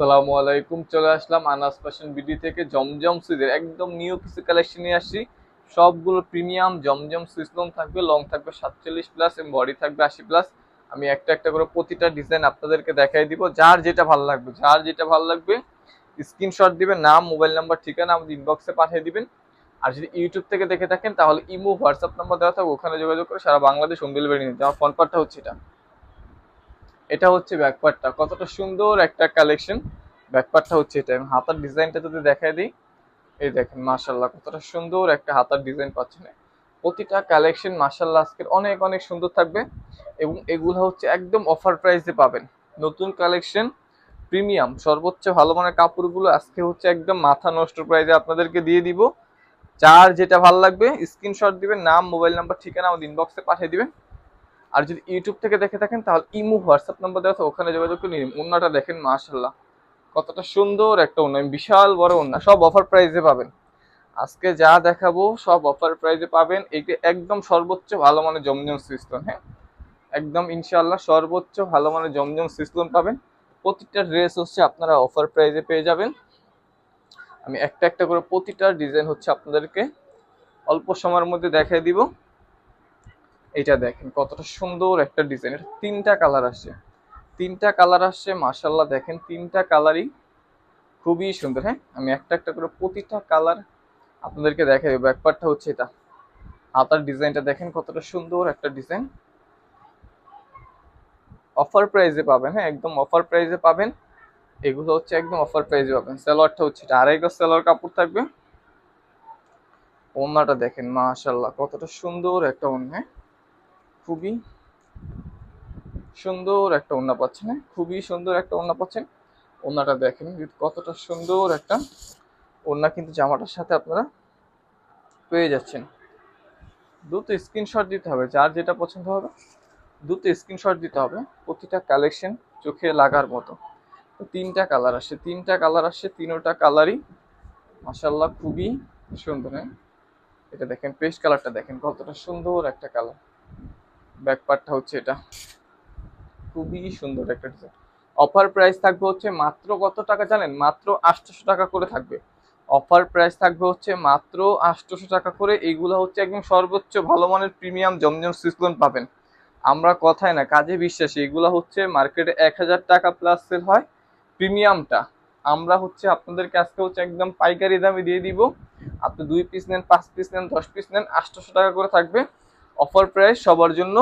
আসসালামু আলাইকুম, চলে আসলাম আনাস ফ্যাশন বিডি থেকে জমজম সুইজের একদম নিউ কিছু কালেকশন নিয়ে আসছি। সবগুলো প্রিমিয়াম জমজম সুইচ লং থাকবে লং থাকবে সাতচল্লিশ প্লাস এবং বডি থাকবে আশি প্লাস আমি একটা একটা করে প্রতিটা ডিজাইন আপনাদেরকে দেখাই দিব। যার যেটা ভালো লাগবে, যার যেটা ভালো লাগবে স্ক্রিনশট দিবেন, নাম মোবাইল নাম্বার ঠিকানা আমাদের ইনবক্সে পাঠিয়ে দিবেন। আর যদি ইউটিউব থেকে দেখে থাকেন, তাহলে ইমো, হোয়াটসঅ্যাপ নাম্বার দেওয়া থাকবে, ওখানে যোগাযোগ করে সারা বাংলাদেশ হোম ডেলিভারি নিতে আমার ফোন পার্টটা হচ্ছে এটা। এটা হচ্ছে ব্যাকপার্টটা কতটা সুন্দর একটা কালেকশন ব্যাকপার্টটা হচ্ছে এটা। এবং হাতার ডিজাইনটা যদি দেখাই দিই, এই দেখেন মাশাল্লাহ কতটা সুন্দর একটা হাতার ডিজাইন পাচ্ছেন। প্রতিটা কালেকশন মাশাল্লাহ আজকের অনেক অনেক সুন্দর থাকবে এবং এগুলো হচ্ছে একদম অফার প্রাইসে পাবেন। নতুন কালেকশন প্রিমিয়াম সর্বোচ্চ ভালো মানের কাপড়গুলো আজকে হচ্ছে একদম মাথা নষ্ট প্রাইসে আপনাদেরকে দিয়ে দিব। যার যেটা ভালো লাগবে স্ক্রিনশট দিবেন, নাম মোবাইল নাম্বার ঠিকানা আমাদের ইনবক্সে পাঠিয়ে দিবেন। আর যদি ইউটিউব থেকে দেখে থাকেন, তাহলে ইমো, হোয়াটসঅ্যাপ নাম্বার দেওয়া আছে, ওখানে যোগাযোগ করে নিন। ওনাটা দেখেন মাশাল্লাহ কতটা সুন্দর একটা ওনা বিশাল বড় ওনা সব অফার প্রাইসে পাবেন। আজকে যা দেখাবো, সব অফার প্রাইসে পাবেন। এটি একদম সর্বোচ্চ ভালো মানের জমজম সিস্টেম হ্যাঁ? একদম ইনশাল্লাহ সর্বোচ্চ ভালো মানের জমজম সিস্টেম পাবেন। প্রতিটা ড্রেস হচ্ছে আপনারা অফার প্রাইসে পেয়ে যাবেন। আমি একটা একটা করে প্রতিটা ডিজাইন হচ্ছে আপনাদেরকে অল্প সময়ের মধ্যে দেখাই দিব। এটা দেখেন কতটা সুন্দর একটা ডিজাইন এটা তিনটা কালার আসছে। তিনটা কালার আসছে মার্শাল্লাহ দেখেন তিনটা কালারই খুবই সুন্দর। হ্যাঁ আমি একটা একটা করে প্রতিটা কালার আপনাদেরকে দেখাই দেবো। ব্যাকপারটা হচ্ছে এটা। হাতার ডিজাইনটা দেখেন কতটা সুন্দর একটা ডিজাইন অফার প্রাইজে পাবেন হ্যাঁ একদম অফার প্রাইসে পাবেন। এগুলো হচ্ছে একদম অফার প্রাইজে পাবেন। সালোয়ারটা হচ্ছে এটা। আড়াই গজ কাপড় থাকবে। ওন্নাটা দেখেন মাশাল্লাহ কতটা সুন্দর একটা ওন্না হ্যাঁ? খুবই সুন্দর একটা ওন্না পাচ্ছেন হ্যাঁ? খুবই সুন্দর একটা ওন্না পাচ্ছেন। ওন্নাটা দেখেন কতটা সুন্দর একটা ওন্না কিন্তু জামাটার সাথে আপনারা পেয়ে যাচ্ছেন। দ্রুত স্ক্রিনশট দিতে হবে, যার যেটা পছন্দ হবে, দ্রুত স্ক্রিনশট দিতে হবে। প্রতিটা কালেকশন চোখে লাগার মতো। তিনটা কালার আসে, তিনটা কালার আসে, তিনোটা কালারই মাসাল্লাহ খুবই সুন্দর হ্যাঁ? এটা দেখেন, পেস্ট কালারটা দেখেন, কতটা সুন্দর একটা কালার ব্যাক পার্টটা হচ্ছে এটা। খুবই সুন্দর একটা ডিজাইন। অফার প্রাইস থাকবে হচ্ছে মাত্র কত টাকা জানেন? মাত্র আটশোশো টাকা করে থাকবে। অফার প্রাইস থাকবে হচ্ছে মাত্র আটশোশো টাকা করে। এইগুলো হচ্ছে একদম সর্বোচ্চ ভালো মানের প্রিমিয়াম জমজম সিসলন পাবেন। আমরা কথায় না, কাজে বিশ্বাসী। এগুলো হচ্ছে মার্কেটে এক হাজার টাকা প্লাস সেল হয় প্রিমিয়ামটা। আমরা হচ্ছে আপনাদেরকে আজকে হচ্ছে একদম পাইকারি দামে দিয়ে দিব। আপনি দুই পিস নেন, পাঁচ পিস নেন, দশ পিস নেন, আটশোশো টাকা করে থাকবে। অফার প্রাইস সবার জন্য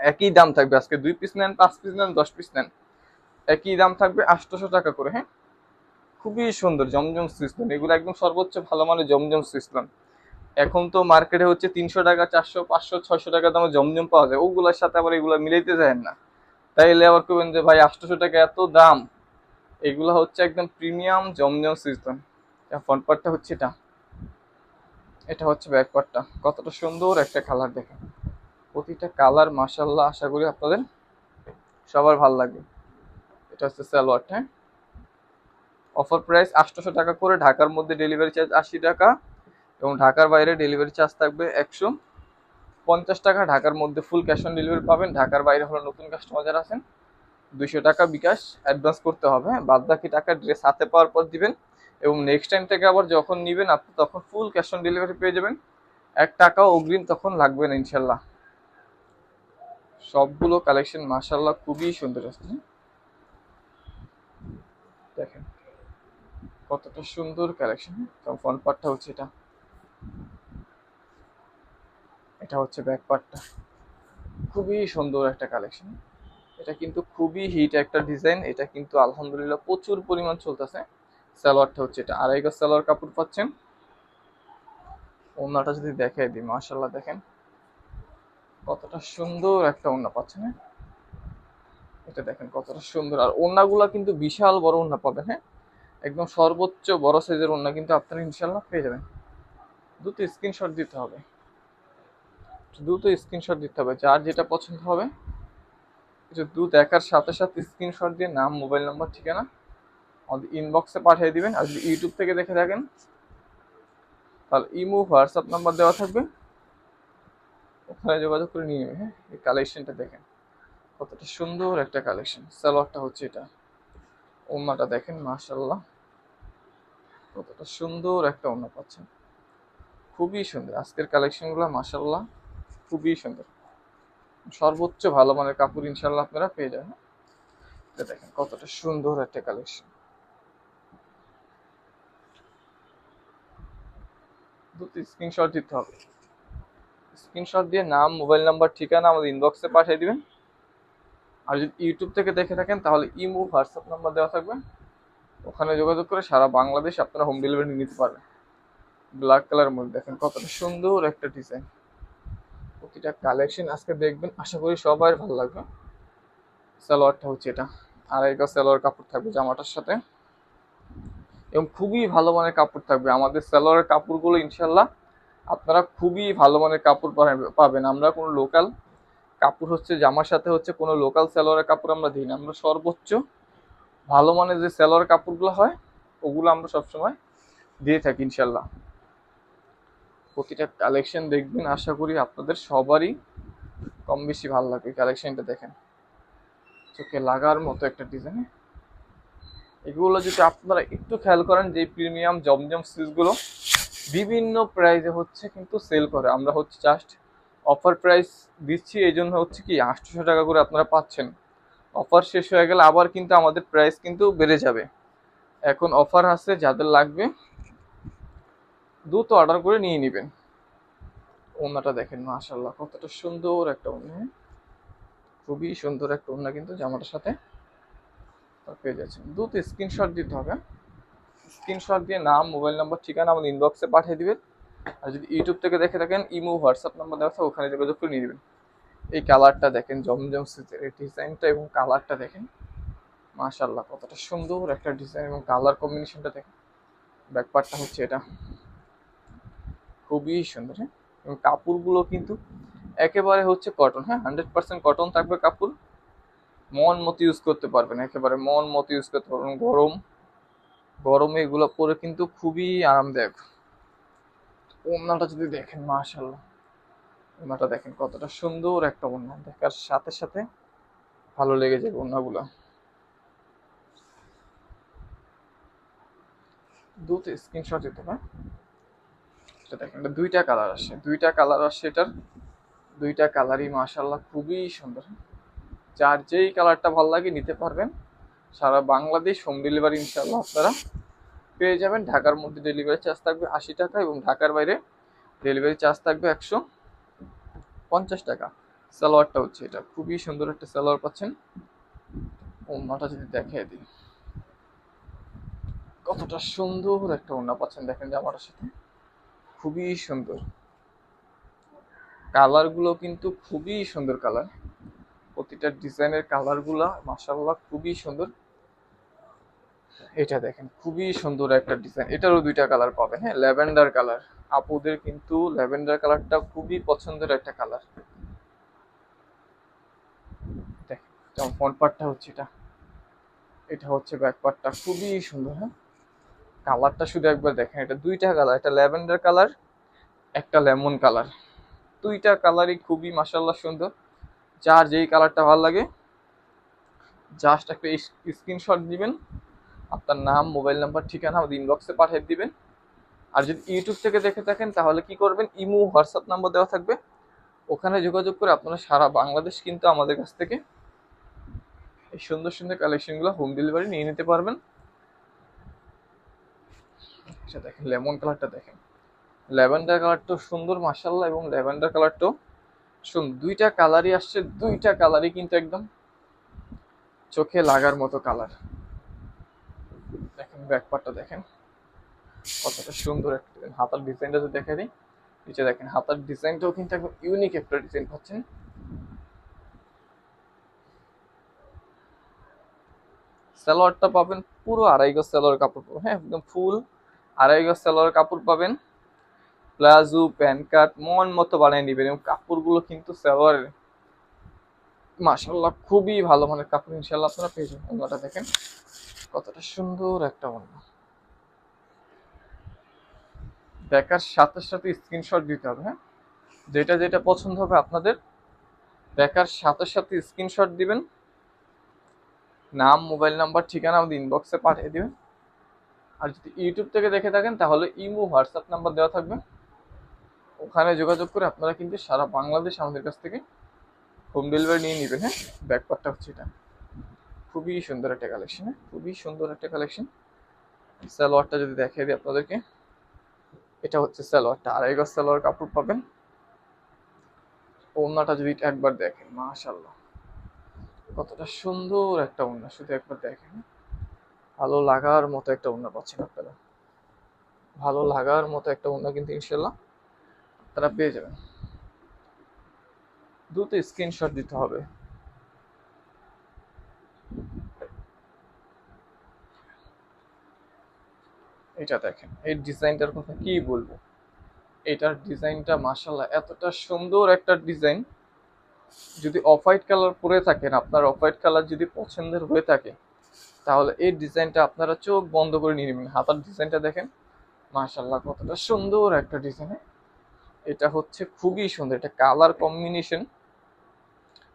একই দাম থাকবে। আজকে দুই পিস নেন, পাঁচ পিস নেন, দশ পিস নেন, একই দাম থাকবে আটশোশো টাকা করে হ্যাঁ? খুবই সুন্দর, জমজম সিস্টেম এগুলো একদম সর্বোচ্চ ভালো মানের জমজম সিস্টেম এখন তো মার্কেটে হচ্ছে তিনশো টাকা, চারশো, পাঁচশো, ছয়শো টাকা দামে জমজম পাওয়া যায়। ওগুলোর সাথে আবার এগুলো মিলাইতে যায় না। তাইলে আবার করবেন যে, ভাই, আটশোশো টাকা এত দাম? এগুলো হচ্ছে একদম প্রিমিয়াম জমজম সিস্টেম ফ্রন্ট পার্টটা হচ্ছে এটা। এটা হচ্ছে ব্যাক পার্টটা কতটা সুন্দর একটা কালার দেখেন প্রতিটা কালার মাসাল্লাহ আশা করি আপনাদের সবার ভালো লাগবে। এটা হচ্ছে সালোয়ারটা হ্যাঁ? অফার প্রাইস আটশোশো টাকা করে, ঢাকার মধ্যে ডেলিভারি চার্জ আশি টাকা এবং ঢাকার বাইরে ডেলিভারি চার্জ থাকবে একশো পঞ্চাশ টাকা। ঢাকার মধ্যে ফুল ক্যাশ অন ডেলিভারি পাবেন। ঢাকার বাইরে হলো নতুন কাস্টমার যারা আছেন, দুইশো টাকা বিকাশ অ্যাডভান্স করতে হবে বাদ বাকি টাকা ড্রেস হাতে পাওয়ার পর দিবেন। এবং নেক্সট টাইম থেকে আবার যখন নেবেন, আপনি তখন ফুল ক্যাশ অন ডেলিভারি পেয়ে যাবেন। এক টাকাও অগ্রিম তখন লাগবে না ইনশাল্লাহ সবগুলো কালেকশন মাসাল্লাহ খুবই সুন্দর আসছে। দেখেন, কতটা সুন্দর কালেকশন ফ্রন্ট পার্টটা হচ্ছে এটা। এটা হচ্ছে ব্যাক পার্টটা খুবই সুন্দর একটা কালেকশন এটা কিন্তু খুবই হিট একটা ডিজাইন এটা কিন্তু আলহামদুলিল্লাহ প্রচুর পরিমাণ চলতেছে। সালোয়ারটা হচ্ছে এটা। আড়াই গজ সালোয়ার কাপড় পাচ্ছেন? ওনাটা যদি দেখাই দিই মাশাল্লাহ দেখেন। কতটা সুন্দর একটা ওনা পাচ্ছেন হ্যাঁ? এটা দেখেন কতটা সুন্দর। আর ওনাগুলা কিন্তু বিশাল বড় ওনা পাবেন হ্যাঁ? একদম সর্বোচ্চ বড় সাইজের ওনা কিন্তু আপনারা ইনশাল্লাহ পেয়ে যাবেন। দ্রুত স্ক্রিনশট দিতে হবে। দ্রুত স্ক্রিনশট দিতে হবে। যার যেটা পছন্দ হবে দ্রুত দেখার সাথে সাথে স্ক্রিনশট দিয়ে, নাম মোবাইল নাম্বার ঠিকানা আমাদের ইনবক্সে পাঠিয়ে দিবেন, আর যদি ইউটিউব থেকে দেখে থাকেন, তাহলে ইমো হোয়াটসঅ্যাপ নাম্বার দেওয়া থাকবে। ওখানে যোগাযোগ করে নিয়ে হ্যাঁ? এই কালেকশনটা দেখেন। কতটা সুন্দর একটা কালেকশন সালোয়ারটা হচ্ছে এটা। ওন্নাটা দেখেন মাশাল্লাহ কতটা সুন্দর একটা ওন্না পাচ্ছেন। খুবই সুন্দর। আজকের কালেকশনগুলো মাশাল্লাহ খুবই সুন্দর। সর্বোচ্চ ভালো মানের কাপড় ইনশাল্লাহ আপনারা পেয়ে যাবেন এটা দেখেন, কতটা সুন্দর একটা কালেকশন দুটো স্ক্রিনশট দিতে হবে। স্ক্রিনশট দিয়ে নাম মোবাইল নাম্বার ঠিকানা আমাদের ইনবক্সে পাঠিয়ে দিবেন। আর যদি ইউটিউব থেকে দেখে থাকেন, তাহলে ইমো, হোয়াটসঅ্যাপ নাম্বার দেওয়া থাকবে। ওখানে যোগাযোগ করে সারা বাংলাদেশ আপনারা হোম ডেলিভারি নিতে পারবেন। ব্ল্যাক কালার মধ্যে দেখেন কতটা সুন্দর একটা ডিজাইন প্রতিটা কালেকশন আজকে দেখবেন, আশা করি সবাই ভালো লাগবে। সালোয়ারটা হচ্ছে এটা। আর গজ সালোয়ার কাপড় থাকবে জামাটার সাথে। এবং খুবই ভালো মানের কাপড় থাকবে। আমাদের সালোয়ারের কাপড়গুলো ইনশাল্লাহ আপনারা খুবই ভালো মানের কাপড় পাবে- পাবেন। আমরা কোনো লোকাল কাপড় হচ্ছে, জামার সাথে হচ্ছে কোনো লোকাল সালোয়ারের কাপড় আমরা দিই না। আমরা সর্বোচ্চ ভালো মানের যে সালোয়ার কাপড়গুলো হয়, ওগুলো আমরা সবসময় দিয়ে থাকি ইনশাল্লাহ প্রতিটা কালেকশন দেখবেন, আশা করি আপনাদের সবারই কম বেশি ভালো লাগবে কালেকশনটা দেখেন। চোখে লাগার মতো একটা ডিজাইন এগুলো যদি আপনারা একটু খেয়াল করেন, যে প্রিমিয়াম জমজম সিরিজগুলো বিভিন্ন প্রাইসে হচ্ছে কিন্তু সেল করে। আমরা হচ্ছে জাস্ট অফার প্রাইস দিচ্ছি, এই জন্য হচ্ছে কি আটশোশো টাকা করে আপনারা পাচ্ছেন। অফার শেষ হয়ে গেলে আবার কিন্তু আমাদের প্রাইস কিন্তু বেড়ে যাবে। এখন অফার আছে, যাদের লাগবে দ্রুত অর্ডার করে নিয়ে নেবেন। ওনাটা দেখেন মাশাল্লাহ কতটা সুন্দর একটা ওনা খুবই সুন্দর একটা ওনা কিন্তু জামাটার সাথে। পেয়ে যাচ্ছেন। দ্রুত স্ক্রিনশট দিতে হবে। স্ক্রিনশট দিয়ে নাম মোবাইল নাম্বার ঠিকানা আমাদের ইনবক্সে পাঠিয়ে দিবেন। আর যদি ইউটিউব থেকে দেখে থাকেন, ইমো হোয়াটসঅ্যাপ নাম্বার দেওয়া ওখানে যোগাযোগ করে নিয়ে নেবেন। এই কালারটা দেখেন, জমজম সিজের এই ডিজাইনটা এবং কালারটা দেখেন। মাশাল্লাহ কতটা সুন্দর একটা ডিজাইন এবং কালার কম্বিনেশনটা দেখেন। ব্যাকপার্টটা হচ্ছে এটা। খুবই সুন্দর হ্যাঁ? এবং কাপড়গুলো কিন্তু একেবারে হচ্ছে কটন হ্যাঁ? হান্ড্রেড পার্সেন্ট কটন থাকবে কাপড়। মন মতো ইউজ করতে পারবেন। একেবারে মন মতো ইউজ করতে পারবেন। গরম, গরমে এগুলো পরে কিন্তু খুবই আরামদায়ক। ওড়নাটা যদি দেখেন মাশাল্লাহ ওনাটা দেখেন কতটা সুন্দর একটা ওড়না। দেখার সাথে সাথে ভালো লেগে যাবে ওড়নাগুলো। দুটো স্ক্রিনশট দিতে এটা দেখেন, এটা দুইটা কালার আসে। দুইটা কালার আসে এটার। দুইটা কালারই মাশাল্লাহ খুবই সুন্দর। যার যেই কালারটা ভালো লাগে নিতে পারবেন। সারা বাংলাদেশ হোম ডেলিভারি ইনশাল্লাহ আপনারা পেয়ে যাবেন। ঢাকার মধ্যে ডেলিভারি চার্জ থাকবে আশি টাকা এবং ঢাকার বাইরে ডেলিভারি চার্জ থাকবে একশো পঞ্চাশ টাকা। সালোয়ারটা হচ্ছে এটা। খুবই সুন্দর একটা সালোয়ার পাচ্ছেন। ওনাটা যদি দেখিয়ে দিই। কতটা সুন্দর একটা ওনা পাচ্ছেন দেখেন জামাটার সাথে। খুবই সুন্দর। কালারগুলো কিন্তু খুবই সুন্দর কালার। প্রতিটা ডিজাইনের কালারগুলা মাসাল্লাহ খুবই সুন্দর। এটা দেখেন, খুবই সুন্দর একটা ডিজাইন। এটারও দুইটা কালার পাবেন হ্যাঁ ল্যাভেন্ডার কালার। আপুদের কিন্তু ল্যাভেন্ডার কালারটা খুবই পছন্দের একটা কালার। দেখেন ফ্রন্ট পার্টটা হচ্ছে এটা। এটা হচ্ছে ব্যাক পার্টটা, খুবই সুন্দর হ্যাঁ। কালারটা শুধু একবার দেখেন, এটা দুইটা কালার, একটা ল্যাভেন্ডার কালার, একটা লেমন কালার। দুইটা কালারই খুবই মাসাল্লাহ সুন্দর। যার যেই কালারটা ভালো লাগে জাস্ট একটা স্ক্রিনশট দিবেন আপনার নাম মোবাইল নাম্বার ঠিকানা আমাদের ইনবক্সে পাঠিয়ে দিবেন। আর যদি ইউটিউব থেকে দেখে থাকেন, তাহলে কি করবেন? ইমো হোয়াটসঅ্যাপ নাম্বার দেওয়া থাকবে। ওখানে যোগাযোগ করে আপনারা সারা বাংলাদেশ কিন্তু আমাদের কাছ থেকে এই সুন্দর সুন্দর কালেকশনগুলো হোম ডেলিভারি নিয়ে নিতে পারবেন। আচ্ছা দেখেন লেমন কালারটা দেখেন। ল্যাভেন্ডার কালারটাও সুন্দর মাসাল্লাহ এবং ল্যাভেন্ডার কালারটাও সুন্দর দুইটা কালারই আসছে, দুইটা কালারই কিন্তু একদম চোখে লাগার মতো কালার দেখেন ব্যাকপারটা দেখেন। কতটা সুন্দর একটা হাতার ডিজাইনটা যদি দেখে দিই, নিচে দেখেন, হাতার ডিজাইনটাও কিন্তু একদম ইউনিক একটা ডিজাইন পাচ্ছেন। সালোয়ারটা পাবেন পুরো আড়াই গজ সালোয়ার কাপড় হ্যাঁ একদম ফুল আড়াই গজ কাপড় পাবেন। প্লাজো প্যান্ট কাট মন মতো বানিয়ে নেবেন এবং কাপড়গুলো কিন্তু সালোয়ারের। মাশাল্লাহ খুবই ভালো মানের কাপড় ইনশাল্লাহ আপনারা পেয়ে যাবেন। ওনাটা দেখেন, কতটা সুন্দর একটা ওড়না দেখার সাথে সাথে স্ক্রিনশট দিতে হবে হ্যাঁ? যেটা যেটা পছন্দ হবে আপনাদের, দেখার সাথে সাথে স্ক্রিনশট দিবেন। নাম, মোবাইল নাম্বার, ঠিকানা আমাদের ইনবক্সে পাঠিয়ে দিবেন। আর যদি ইউটিউব থেকে দেখে থাকেন, তাহলে ইমো, হোয়াটসঅ্যাপ নাম্বার দেওয়া থাকবে। ওখানে যোগাযোগ করে আপনারা কিন্তু সারা বাংলাদেশ আমাদের কাছ থেকে হোম ডেলিভারি নিয়ে নেবেন হ্যাঁ? ব্যাকপারটা হচ্ছে এটা। খুবই সুন্দর একটা কালেকশন হ্যাঁ? খুবই সুন্দর একটা কালেকশন সালোয়ারটা যদি দেখিয়ে দিই আপনাদেরকে, এটা হচ্ছে সালোয়ারটা। আড়াই গজ সালোয়ার কাপড় পাবেন। ওড়নাটা যদি একবার দেখেন মাশাল্লাহ কতটা সুন্দর একটা ওড়না, শুধু একবার দেখেন। ভালো লাগার মতো একটা ওড়না পাচ্ছেন আপনারা। ভালো লাগার মতো একটা ওড়না কিন্তু ইনশাল্লাহ আপনারা পেয়ে যাবেন। দ্রুত স্ক্রিনশট দিতে হবে। এটা দেখেন, এই ডিজাইনটার কথা কি বলব? এটার ডিজাইনটা মাশাল্লাহ এতটা সুন্দর একটা ডিজাইন। যদি অফ হোয়াইট কালার পরে থাকেন, আপনার অফ হোয়াইট কালার যদি পছন্দের হয়ে থাকে, তাহলে এই ডিজাইনটা আপনারা চোখ বন্ধ করে নিয়ে নেবেন। হাতার ডিজাইনটা দেখেন মাশাল্লাহ কতটা সুন্দর একটা ডিজাইন। এটা হচ্ছে খুবই সুন্দর, এটা কালার কম্বিনেশন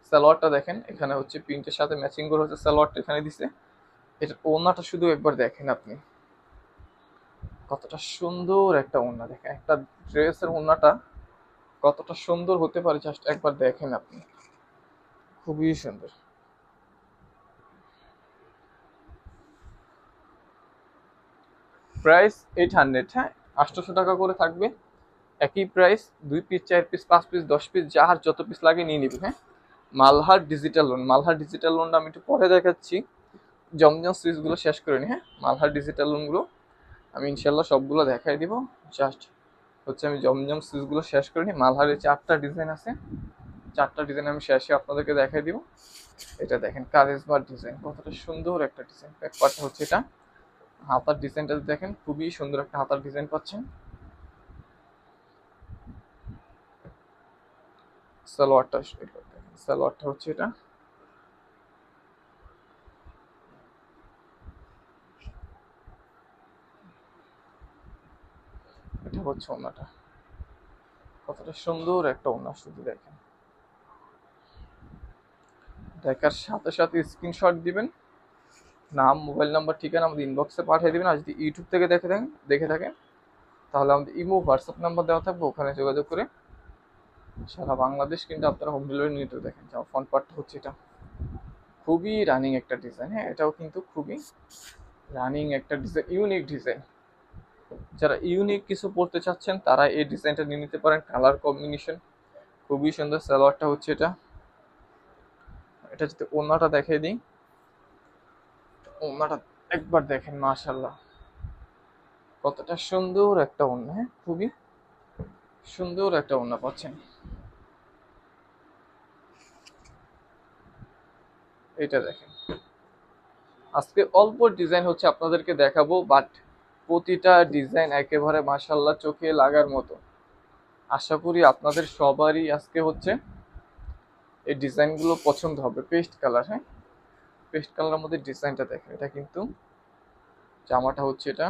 সালোয়ারটা দেখেন, এখানে হচ্ছে প্রিন্টের সাথে ম্যাচিং করে হচ্ছে সালোয়ারটা এখানে দিছে। এটা ওনাটা শুধু একবার দেখেন আপনি। কতটা সুন্দর একটা ওড়না, দেখেন একটা ড্রেসের ওড়নাটা কতটা সুন্দর হতে পারে জাস্ট একবার দেখেন আপনি। খুবই সুন্দর। প্রাইস এইট হান্ড্রেড হ্যাঁ? আটশোশো টাকা করে থাকবে। একই প্রাইস দুই পিস চার পিস পাঁচ পিস দশ পিস যাহার যত পিস লাগে নিয়ে নিবি হ্যাঁ? Malhar digital loan Malhar digital লোনটা আমি একটু পরে দেখাচ্ছি। জমজম সুইচগুলো শেষ করে নি হ্যাঁ? মালহার ডিজিটাল লোনগুলো আমি ইনশাল্লাহ সবগুলো দেখাই দিব। জাস্ট হচ্ছে আমি জমজম সুইচগুলো শেষ করে নিই মালহারের চারটা ডিজাইন আছে। চারটা ডিজাইন আমি শেষে আপনাদেরকে দেখাই দিব। এটা দেখেন কারিজমার ডিজাইন কতটা সুন্দর একটা ডিজাইন ব্যাকপার্টটা হচ্ছে এটা। হাতার ডিজাইনটা দেখেন, খুবই সুন্দর একটা হাতার ডিজাইন পাচ্ছেন। সালোয়ারটা সালোয়ারটা হচ্ছে এটা। এটা হচ্ছে ওনাটা। কতটা সুন্দর একটা ওনা, শুধু দেখেন। দেখার সাথে সাথে স্ক্রিনশট দিবেন। নাম মোবাইল নাম্বার ঠিকানা আমাদের ইনবক্সে পাঠিয়ে দিবেন। আর যদি ইউটিউব থেকে দেখে থাকেন দেখে থাকেন, তাহলে আমাদের ইমো হোয়াটসঅ্যাপ নাম্বার দেওয়া থাকবে, ওখানে যোগাযোগ করে সারা বাংলাদেশ কিন্তু আপনারা হোম ডেলিভারি নিতে দেখেন। যেমন ফ্রন্ট পার্টটা হচ্ছে এটা। খুবই রানিং একটা ডিজাইন হ্যাঁ এটাও কিন্তু খুবই রানিং একটা ডিজাইন ইউনিক ডিজাইন যারা ইউনিক কিছু পড়তে চাচ্ছেন, তারা এই ডিজাইনটা নিয়ে নিতে পারেন কালার কম্বিনেশন খুবই সুন্দর সালোয়ারটা হচ্ছে এটা। এটা যদি ওনাটা দেখিয়ে দিই। ওনাটা একবার দেখেন মাশাল্লাহ কতটা সুন্দর একটা ওনা হ্যাঁ খুবই সুন্দর একটা ওনা পাচ্ছেন। এটা দেখেন। আজকে অল্প ডিজাইন হচ্ছে আপনাদেরকে দেখাবো বাট প্রতিটা ডিজাইন একেবারে মাসাল্লাহ চোখে লাগার মতো। আশা করি আপনাদের সবারই আজকে হচ্ছে এই ডিজাইনগুলো পছন্দ হবে। পেস্ট কালার হ্যাঁ? পেস্ট কালারের মধ্যে ডিজাইনটা দেখেন। এটা কিন্তু জামাটা হচ্ছে এটা।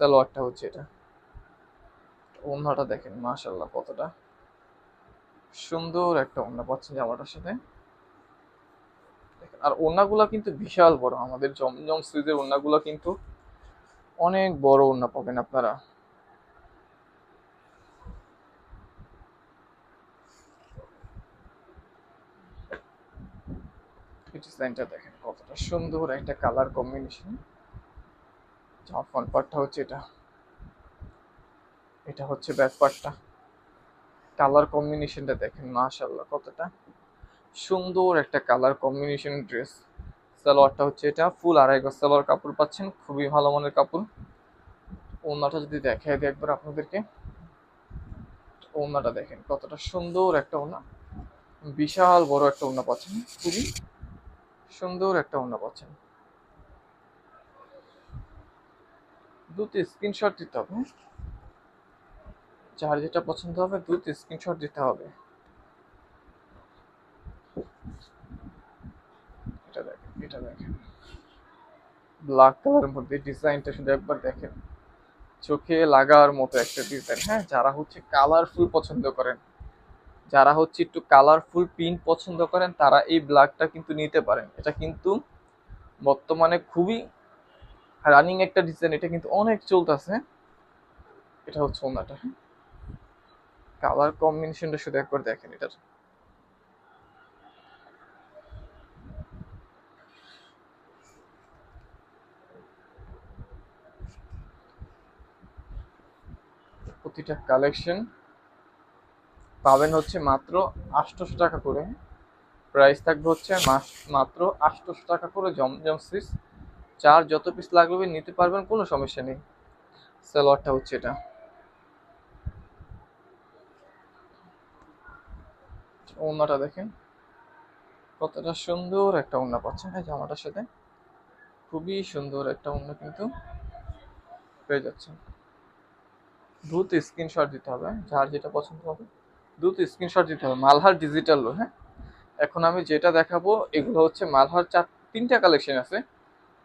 সালোয়ারটা হচ্ছে এটা। অন্যটা দেখেন মাশাল্লাহ কতটা। সুন্দর একটা ওড়না পাচ্ছেন জামাটার সাথে। আর ওড়নাগুলো কিন্তু বিশাল বড়। আমাদের জমজম সুইজের ওড়নাগুলো কিন্তু অনেক বড় ওড়না পাবেন আপনারা। ডিজাইনটা দেখেন কতটা সুন্দর একটা কালার কম্বিনেশন। জামা ফ্রন্ট পার্টটা হচ্ছে এটা। এটা হচ্ছে ব্যাক পার্টটা কালার কম্বিনেশনটা দেখেন মাশাল্লাহ কতটা সুন্দর একটা কালার কম্বিনেশন ড্রেস সালোয়ারটা হচ্ছে এটা, ফুল আড়াই গজ সালোয়ার কাপড় পাচ্ছেন, খুবই ভালো মানের কাপড়। ওনাটা যদি দেখাই দিই একবার আপনাদেরকে। ওনাটা দেখেন কতটা সুন্দর একটা ওনা বিশাল বড় একটা ওনা পাচ্ছেন, খুবই সুন্দর একটা ওনা পাচ্ছেন। দুটি স্ক্রিনশট দিতে হবে হ্যাঁ? যার যেটা পছন্দ হবে, দ্রুত স্ক্রিনশট দিতে হবে। এটা দেখেন এটা দেখেন। ব্ল্যাক কালারের মধ্যে ডিজাইনটা শুধু একবার দেখেন। চোখে লাগার মতো একটা ডিজাইন হ্যাঁ? যারা হচ্ছে কালারফুল পছন্দ করেন, যারা হচ্ছে একটু কালারফুল প্রিন্ট পছন্দ করেন, তারা এই ব্ল্যাকটা কিন্তু নিতে পারেন। এটা কিন্তু বর্তমানে খুবই রানিং একটা ডিজাইন এটা কিন্তু অনেক চলতেছে। এটা হচ্ছে ওনাটা হ্যাঁ? কালার কম্বিনেশনটা শুধু একবার দেখেন এটার। প্রতিটা কালেকশন পাবেন হচ্ছে মাত্র আটশোশো টাকা করে। প্রাইস থাকবে হচ্ছে মাত্র আটশোশো টাকা করে জমজম সিস চার যত পিস লাগবে, নিতে পারবেন, কোনো সমস্যা নেই। সালোয়ারটা হচ্ছে এটা। ওড়নাটা দেখেন। কতটা সুন্দর একটা ওড়না পাচ্ছেন এই জামাটার সাথে। খুবই সুন্দর একটা ওড়না কিন্তু পেয়ে যাচ্ছেন। দ্রুত স্ক্রিনশট দিতে হবে যার যেটা পছন্দ হবে। দ্রুত স্ক্রিনশট দিতে হবে, মালহার ডিজিটাল হ্যাঁ? এখন আমি যেটা দেখাবো, এগুলো হচ্ছে মালহার চার, তিনটা কালেকশন আছে।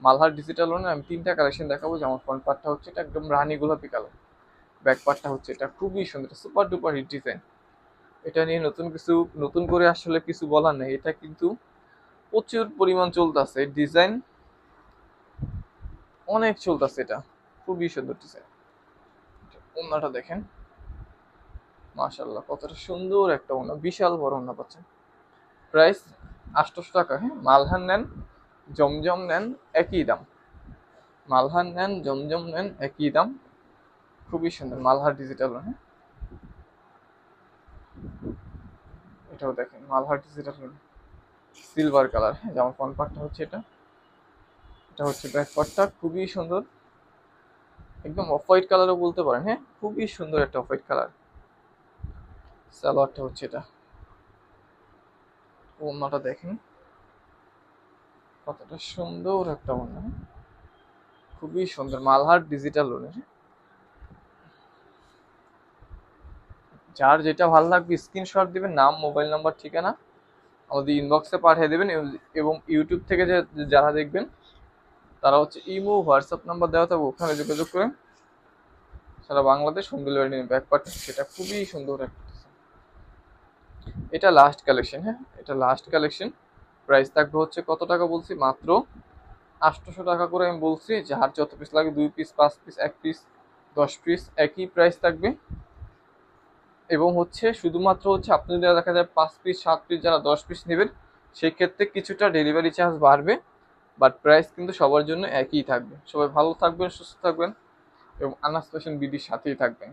মালহার ডিজিটাল লোনে আমি তিনটা কালেকশন দেখাবো। যেমন ফ্রন্ট পার্টটা হচ্ছে এটা একদম রানি গোলাপি কালার ব্যাক পার্টটা হচ্ছে এটা খুবই সুন্দর সুপার ডুপার হিট ডিজাইন এটা নিয়ে নতুন কিছু, নতুন করে আসলে কিছু বলার নেই। এটা কিন্তু প্রচুর পরিমাণ চলতেছে। ডিজাইন অনেক চলতেছে এটা। খুবই সুন্দর ডিজাইন। ওনাটা দেখেন। মাশাল্লাহ কতটা সুন্দর একটা ওনা বিশাল বড় ওনা পাচ্ছেন প্রাইস আটশোশো টাকা হ্যাঁ? মালহান নেন, জমজম নেন, একই দাম। মালহার নেন, জমজম নেন, একই দাম। খুবই সুন্দর মালহার ডিজিটাল হ্যাঁ? এটাও দেখেন, মালহার ডিজিটাল সিলভার কালার হ্যাঁ যেমন ফ্রন্ট পার্টটা হচ্ছে এটা। এটা হচ্ছে ব্যাক পার্টটা খুবই সুন্দর। একদম অফ হোয়াইট কালারও বলতে পারেন হ্যাঁ খুবই সুন্দর একটা অফ হোয়াইট কালার সালোয়ারটা হচ্ছে এটা। ওড়নাটা দেখেন। কতটা সুন্দর একটা ওড়না খুবই সুন্দর, মালহার ডিজিটাল লোনের যার যেটা ভালো লাগবে স্ক্রিনশট দিবেন, নাম মোবাইল নাম্বার ঠিকানা আমাদের ইনবক্সে পাঠিয়ে দেবেন এবং ইউটিউব থেকে যে, যারা দেখবেন, তারা হচ্ছে ইমো হোয়াটসঅ্যাপ নাম্বার দেওয়া থাকবে, ওখানে যোগাযোগ করেন। সারা Bangladesh home delivery back part সেটা খুবই সুন্দর একটা এটা লাস্ট কালেকশন হ্যাঁ? এটা লাস্ট কালেকশন প্রাইস থাকবে হচ্ছে কত টাকা বলছি? মাত্র আটশোশো টাকা করে আমি বলছি, যার যত পিস লাগে, দুই পিস পাঁচ পিস এক পিস দশ পিস একই প্রাইস থাকবে। এবং হচ্ছে শুধুমাত্র হচ্ছে আপনি যারা দেখা যায় পাঁচ পিস সাত পিস যারা দশ পিস নেবেন সেই ক্ষেত্রে কিছুটা ডেলিভারি চার্জ বাড়বে বাট প্রাইস কিন্তু সবার জন্য একই থাকবে। সবাই ভালো থাকবেন, সুস্থ থাকবেন, এবং আনাস ফ্যাশন বিডির সাথেই থাকবেন।